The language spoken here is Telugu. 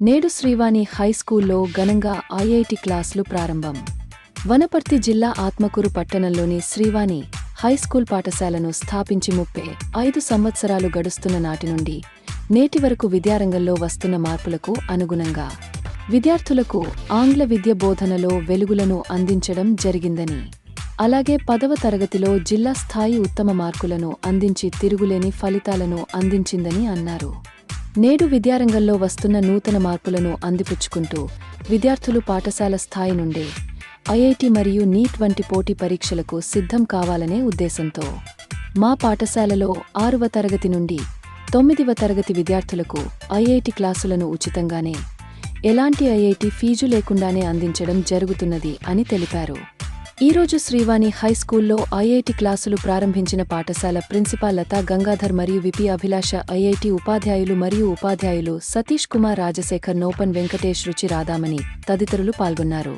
నేడు శ్రీవాణి హైస్కూల్లో ఘనంగా ఐఐటి క్లాసులు ప్రారంభం. వనపర్తి జిల్లా ఆత్మకూరు పట్టణంలోని శ్రీవాణి హైస్కూల్ పాఠశాలను స్థాపించి ముప్పై ఐదు సంవత్సరాలు గడుస్తున్న నాటి నుండి నేటి వరకు విద్యారంగంలో వస్తున్న మార్పులకు అనుగుణంగా విద్యార్థులకు ఆంగ్ల విద్య బోధనలో వెలుగులను అందించడం జరిగిందని అలాగే పదవ తరగతిలో జిల్లా స్థాయి ఉత్తమ మార్కులను అందించి తిరుగులేని ఫలితాలను అందించిందని అన్నారు. నేడు విద్యారంగంలో వస్తున్న నూతన మార్పులను అందిపుచ్చుకుంటూ విద్యార్థులు పాఠశాల స్థాయి నుండే ఐఐటి మరియు నీట్ వంటి పోటీ పరీక్షలకు సిద్ధం కావాలనే ఉద్దేశంతో మా పాఠశాలలో ఆరవ తరగతి నుండి తొమ్మిదివ తరగతి విద్యార్థులకు ఐఐటి క్లాసులను ఉచితంగానే ఎలాంటి ఐఐటి ఫీజు లేకుండానే అందించడం జరుగుతున్నది అని తెలిపారు. ఈరోజు శ్రీవాణి హై స్కూల్లో ఐఐటి క్లాసులు ప్రారంభించిన పాఠశాల ప్రిన్సిపాల్ లతా గంగాధర్ మరియు విపి అభిలాష ఐఐటి ఉపాధ్యాయులు మరియు ఉపాధ్యాయులు సతీష్ కుమార్ రాజశేఖర్ నోపన్ వెంకటేష్ రుచి రాధామణి తదితరులు పాల్గొన్నారు.